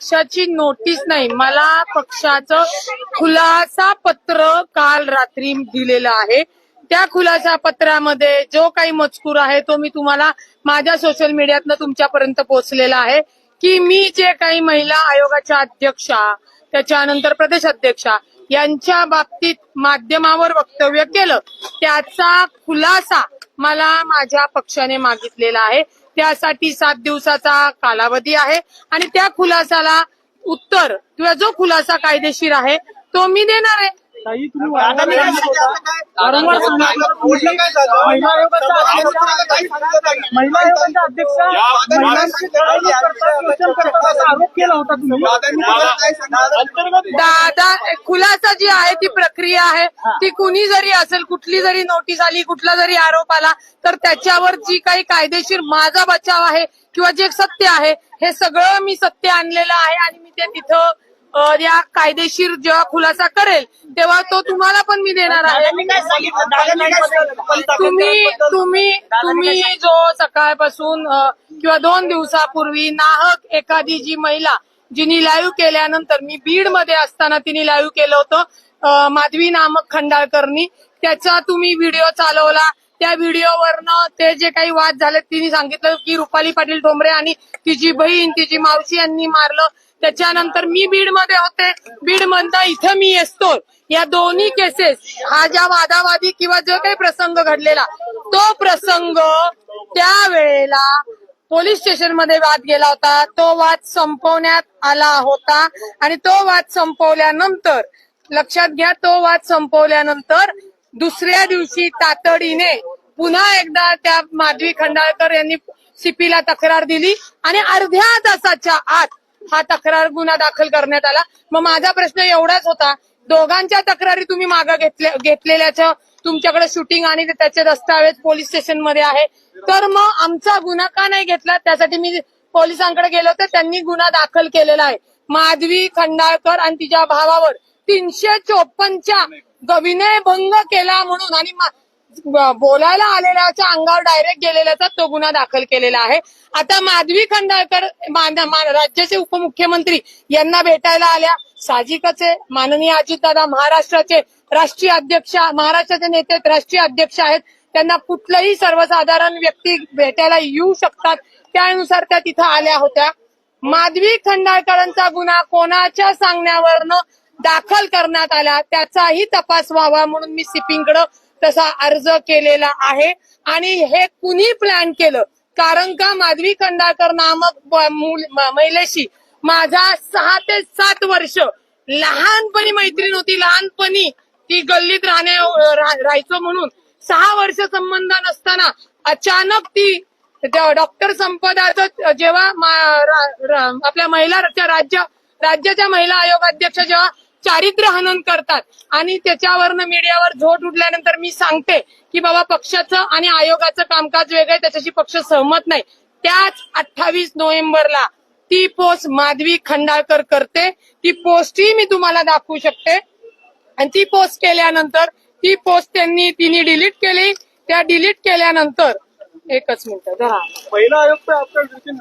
पक्षाची नोटीस नाही. मला पक्षाचं खुलासा पत्र काल रात्री दिलेलं आहे. त्या खुलासा पत्रामध्ये जो काही मजकूर आहे तो मी तुम्हाला माझ्या सोशल मीडियातनं तुमच्यापर्यंत पोहोचलेला आहे की मी जे काही महिला आयोगाच्या अध्यक्षा त्याच्यानंतर प्रदेश अध्यक्षा यांच्या बाबतीत माध्यमावर वक्तव्य केलं त्याचा खुलासा मला माझ्या पक्षाने मागितलेला आहे. त्यासाठी सात दिवसाचा कालावधी आहे. आणि त्या खुलासाला उत्तर किंवा जो खुलासा कायदेशीर आहे तो मी देणार आहे. ताई तुम्ही वारंवार महिला आयोगाचा महिला आयोगाच्या अध्यक्षा आरोप केला होता तुम्ही. दादा खुलासा जी आहे ती प्रक्रिया आहे. ती कुणी जरी असेल कुठली जरी नोटीस आली कुठला जरी आरोप आला तर त्याच्यावर जी काही कायदेशीर माझा बचाव आहे किंवा जे सत्य आहे हे सगळं मी सत्य आणलेलं आहे आणि मी ते तिथं या कायदेशीर जेव्हा खुलासा करेल तेव्हा तो तुम्हाला पण मी देणार आहे. तुम्ही तुम्ही तुम्ही जो सकाळपासून किंवा दोन दिवसापूर्वी नाहक एखादी जी महिला जिने लाईव्ह केल्यानंतर मी बीडमध्ये असताना तिने लाईव्ह केलं होतं माधवी नामक खंडाळकरनी. त्याचा तुम्ही व्हिडिओ चालवला. त्या व्हिडिओवरनं ते जे काही वाद झाले तिने सांगितलं की रुपाली पाटील डोंबरे आणि तिची बहीण तिची मावशी यांनी मारलं. त्याच्यानंतर मी बीडमध्ये होते. बीड म्हणता इथं मी असतो या दोन्ही केसेस हा ज्या वादावादी किंवा जो काही प्रसंग घडलेला तो प्रसंग त्यावेळेला पोलीस स्टेशनमध्ये वाद गेला होता. तो वाद संपवण्यात आला होता. आणि तो वाद संपवल्यानंतर लक्षात घ्या तो वाद संपवल्यानंतर दुसऱ्या दिवशी तातडीने पुन्हा एकदा त्या माधवी खंडाळकर यांनी सीपीला तक्रार दिली. आणि अर्ध्या तासाच्या आत हा तक्रार गुन्हा दाखल करण्यात आला. मग माझा प्रश्न एवढाच होता दोघांच्या तक्रारी तुम्ही मागे घेतल्या घेतलेल्याचं तुमच्याकडे शूटिंग आणि त्याचे दस्तावेज पोलीस स्टेशनमध्ये आहे. तर मग आमचा गुन्हा का नाही घेतला? त्यासाठी मी पोलिसांकडे गेलो होते त्यांनी गुन्हा दाखल केलेला आहे. माधवी खंडाळकर आणि तिच्या भावावर तीनशे चोपन्नच्या विनयभंग केला म्हणून आणि बोलायला आलेल्याच्या अंगावर डायरेक्ट गेलेल्याचा तो गुन्हा दाखल केलेला आहे. आता माधवी खंडाळकर राज्याचे उपमुख्यमंत्री यांना भेटायला आल्या. साहजिकच आहे. माननीय अजितदादा महाराष्ट्राचे राष्ट्रीय अध्यक्ष महाराष्ट्राचे नेते राष्ट्रीय अध्यक्ष आहेत. त्यांना कुठलंही सर्वसाधारण व्यक्ती भेटायला येऊ शकतात. त्यानुसार त्या तिथं आल्या होत्या. माधवी खंडाळकरांचा गुन्हा कोणाच्या सांगण्यावरनं दाखल करण्यात आला त्याचाही तपास व्हावा म्हणून मी सिपिंगकडं तसा अर्ज केलेला आहे. आणि हे कुणी प्लॅन केलं? कारण का माधवी खंडाकर नामक मूल- महिलेशी माझा सहा ते सात वर्ष लहानपणी मैत्रीण होती. लहानपणी ती गल्लीत राहणे राहायचो म्हणून सहा वर्ष संबंध नसताना अचानक ती डॉक्टर संपदाचं जेव्हा आपल्या महिला राज्य राज्याच्या महिला आयोग अध्यक्ष जेव्हा चारित्र्य हनन करतात. आणि त्याच्यावरनं मीडियावर झोट उठल्यानंतर मी सांगते की बाबा पक्षाचं आणि आयोगाचं कामकाज वेगळं त्याच्याशी पक्ष सहमत नाही. त्याच अठ्ठावीस नोव्हेंबरला ती पोस्ट माधवी खंडाळकर करते. ती पोस्टही मी तुम्हाला दाखवू शकते. आणि ती पोस्ट केल्यानंतर ती पोस्ट त्यांनी तिने डिलीट केली. त्या डिलीट केल्यानंतर एकच मिनिट धरा महिला आयोग पे आपका जिस दिन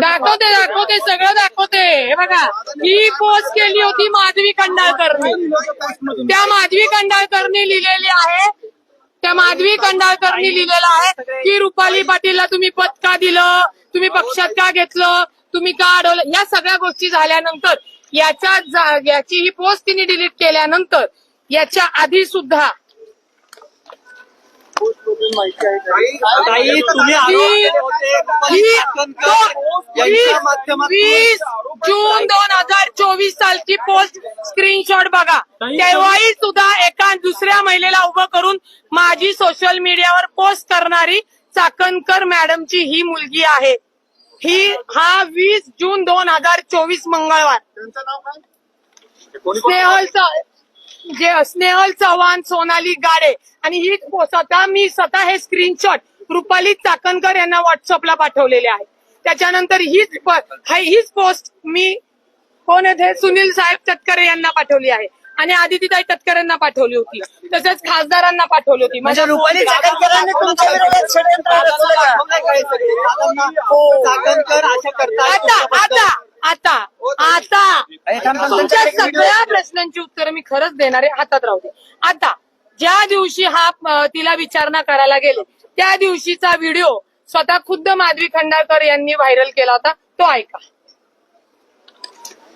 दाखवते दाखवते सगळं दाखवते. हे बघा ही पोस्ट केली होती माधवी खंडाळकरनी त्या माधवी खंडाळकरनी लिहिलेली आहे. त्या माधवी खंडाळकरनी लिहिलेलं आहे की रुपाली पाटीलला तुम्ही पद का दिलं तुम्ही पक्षात का घेतलं तुम्ही का अडवलं? या सगळ्या गोष्टी झाल्यानंतर याच्या याची ही पोस्ट तिने डिलीट केल्यानंतर याच्या आधी सुद्धा ताई तुम्ही वीस जून दोन हजार चोवीस सालची पोस्ट स्क्रीनशॉट बघा. तेव्हाही सुद्धा एका दुसऱ्या महिलेला उभं करून माझी सोशल मीडियावर पोस्ट करणारी चाकणकर मॅडमची ही मुलगी आहे. ही हा वीस जून दोन हजार चोवीस मंगळवार. स्नेहल जे स्नेहल चव्हाण सोनाली गाडे आणि ही स्वतः मी स्वतः हे स्क्रीनशॉट रुपाली चाकणकर यांना व्हॉट्सअपला पाठवलेले आहे. त्याच्यानंतर हीच हा- हीच पोस्ट मी कोण आहेत हे? सुनील साहेब तटकरे यांना पाठवली आहे. आणि आदितीताई तटकरे यांना पाठवली होती. तसेच खासदारांना पाठवली होती. म्हणजे रुपाली चाकणकरांनी तुमच्या विरोधात षडयंत्र रचलं का? हो. चाकणकर अशा करतात आता आता आता आता. तुमच्या सगळ्या प्रश्नांची उत्तरं मी खरंच देणार आहे हातात राहू दे. आता ज्या दिवशी हा तिला विचारणा करायला गेले त्या दिवशीचा व्हिडिओ स्वतः खुद्द माधवी खंडाळकर यांनी व्हायरल केला होता तो ऐका.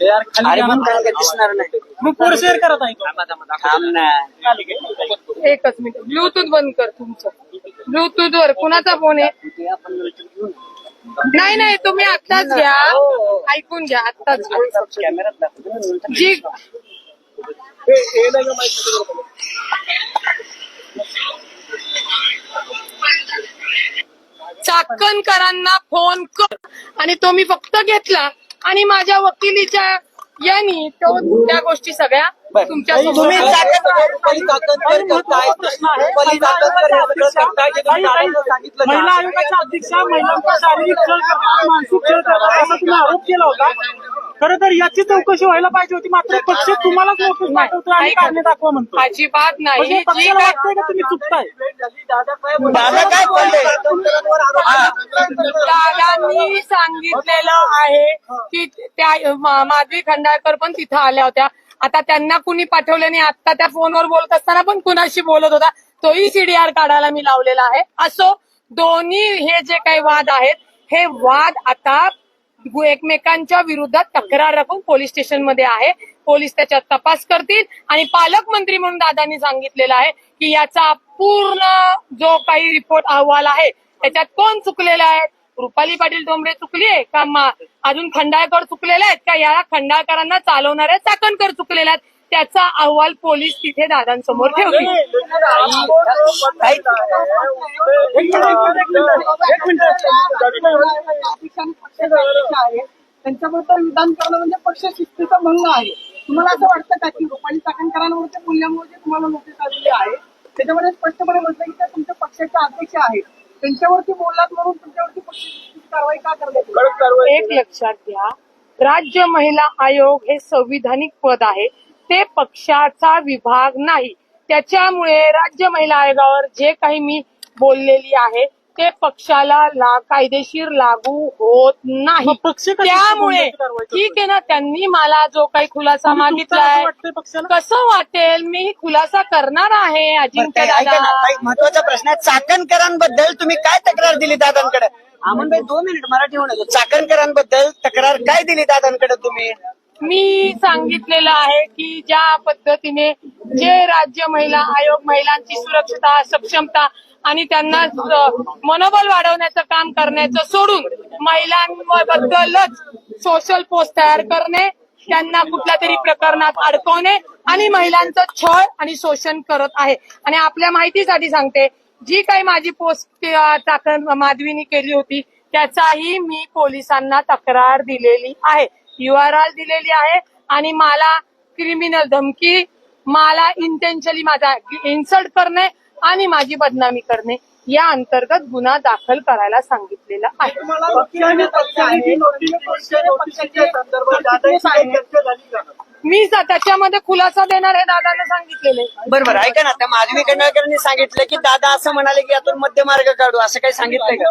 अरे मग काय काय दिसणार नाही. मग पुढे शेअर करत आहे थांब ना. एकच मिनिट ब्लूटूथ बंद कर तुमचं. ब्लूटूथ वर कुणाचा फोन आहे? नाही नाही तुम्ही आत्ताच घ्या. ऐकून घ्या आत्ताच घ्या. कॅमेरात दाखव. जी चाकणकरांना फोन कर. आणि तो मी फक्त घेतला. आणि माझ्या वकिलीच्या यांनी तो त्या गोष्टी सगळ्या तुम्ही हे. महिला आयोगाच्या अध्यक्षा महिलांचा शारीरिक छळ करतात मानसिक छळ करतात असा तुम्ही आरोप केला होता. खरं तर याची चौकशी व्हायला पाहिजे होती. मात्र पक्ष तुम्हालाच नोटीस पाठवतो आणि दाखवा म्हणतो. अजिबात नाही. म्हणजे पक्षाला वाटतंय का तुम्ही चुकताय? दादा काय बोलले? दादांनी सांगितलेलं आहे की त्या मा- माधवी खंडाळकर पण तिथं आल्या होत्या. आता त्यांना कुणी पाठवले नाही. आता त्या फोनवर बोलत असताना पण कुणाशी बोलत होता. तोही सीडीआर काढायला मी लावलेला आहे. असो दोन्ही हे जे काही वाद आहेत हे वाद आता एकमेकांच्या विरोधात तक्रार राखून पोलीस स्टेशनमध्ये आहे. पोलीस त्याच्यात तपास करतील. आणि पालकमंत्री म्हणून दादांनी सांगितलेलं आहे की याचा पूर्ण जो काही रिपोर्ट अहवाल आहे त्याच्यात कोण चुकलेला आहे? रुपाली पाटील डोंबरे चुकलीये का मा- अजून खंडाळकर चुकलेले आहेत का? या खंडाळकरांना चालवणाऱ्या चाकणकर चुकलेले आहेत. त्याचा अहवाल पोलीस तिथे दादांसमोर ठेवतील एक मिनिट त्यांच्याबद्दल विधान करणं म्हणजे पक्ष शिस्तीचा भंग आहे. तुम्हाला असं वाटतं का की रुपाली चाकणकरांवरच्या मूल्यामुळे जे तुम्हाला नोटीस आलेली आहे त्याच्यामध्ये स्पष्टपणे म्हटलं की त्या तुमच्या पक्षाच्या अध्यक्ष आहेत. त्यांच्यावरती बोललात म्हणून तुमच्यावरती कारवाई का करण्यात? एक लक्षात घ्या. राज्य महिला आयोग हे संविधानिक पद आहे. ते पक्षाचा विभाग नाही. त्याच्यामुळे राज्य महिला आयोगावर जे काही मी बोललेली आहे ते पक्षाला ला- कायदेशीर लागू होत नाही. पक्ष त्यामुळे? ठीक आहे ना त्यांनी मला जो काही खुलासा मागितलाय कसं वाटेल? मी खुलासा करणार आहे अजिंक्य महत्त्वाचा प्रश्न आहे चाकणकरांबद्दल तुम्ही काय तक्रार दिली दादांकडे? अमन भाई दोन मिनिट मराठी होणार चाकणकरांबद्दल तक्रार काय दिली दादांकडे तुम्ही? मी सांगितलेलं आहे की ज्या पद्धतीने जे राज्य महिला आयोग महिलांची सुरक्षता सक्षमता आणि त्यांना मनोबल वाढवण्याचं काम करण्याचं सोडून महिलांबद्दलच सोशल पोस्ट तयार करणे त्यांना कुठल्या तरी प्रकरणात अडकवणे आणि महिलांचं छळ आणि शोषण करत आहे. आणि आपल्या माहितीसाठी सांगते जी काही माझी पोस्ट चाकण माधवीनी केली होती त्याचाही मी पोलिसांना तक्रार दिलेली आहे. यू आर आर दिलेली आहे आणि मला क्रिमिनल धमकी मला इंटेन्शली माझा इन्सल्ट करणे आणि माझी बदनामी करणे या अंतर्गत गुन्हा दाखल करायला सांगितलेला आहे. मी स- त्याच्यामध्ये खुलासा देणार हे दादांना सांगितलेले बरोबर ऐका ना त्या माधवी कंडाळकरांनी सांगितलं की दादा असं म्हणाले की यातून मध्यमार्ग काढू असं काही सांगितलंय का?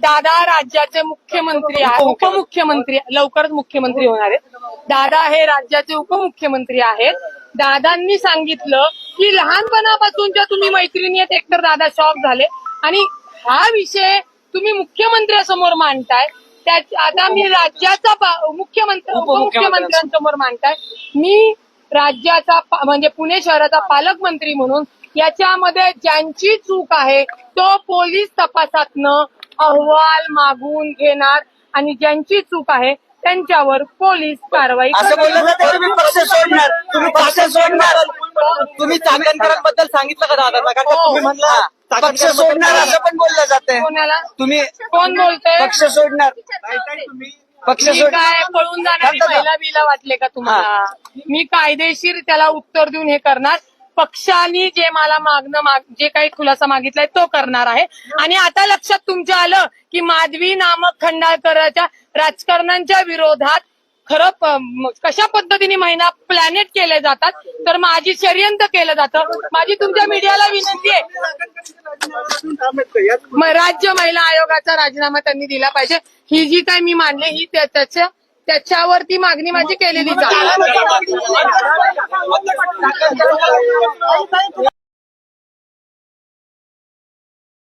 दादा राज्याचे मुख्यमंत्री आहे उपमुख्यमंत्री लवकरच मुख्यमंत्री होणार आहेत. दादा हे राज्याचे उपमुख्यमंत्री आहेत. दादांनी सांगितलं की लहानपणापासूनच्या तुम्ही मैत्रिणी आहेत एकतर दादा शॉक झाले. आणि हा विषय तुम्ही मुख्यमंत्र्यासमोर मांडताय. त्या आता मी राज्याचा मुख्यमंत्री उपमुख्यमंत्र्यांसमोर. मांडताय. मी राज्याचा म्हणजे पुणे शहराचा पालकमंत्री म्हणून याच्यामध्ये ज्यांची चूक आहे तो पोलीस तपासातनं अहवाल मागून घेणार. आणि ज्यांची चूक आहे त्यांच्यावर पोलीस कारवाई असं करणार. बोललं जातं तुम्ही पक्ष सोडणार तुम्ही पक्ष सोडणार. तुम्ही चाकणकरांबद्दल सांगितलं का दादांना? कारण का. तुम्ही म्हणला पक्ष सोडणार असं पण बोललं कोणाला? तुम्ही कोण बोलतोय? पक्ष सोडणार. पक्ष मी सोडणार काय पळून जाणारी? महिला बिला वाटले का तुम्हाला? मी कायदेशीर त्याला उत्तर देऊन हे करणार. पक्षाने जे मला मागणं माग जे काही खुलासा मागितलाय तो करणार आहे. आणि आता लक्षात तुमच्या आलं की माधवी नामक खंडाळकराच्या राजकारणांच्या विरोधात खरं कशा पद्धतीने महिना प्लॅनेट केले जातात तर माझी षडयंत्र केलं जातं. माझी तुमच्या मीडियाला विनंती आहे. राज्य महिला आयोगाचा राजीनामा त्यांनी दिला पाहिजे. ही जी काय मी मांडली ही त्या- त्याच्या त्याच्यावरती मागणी माझी केलेली जाईल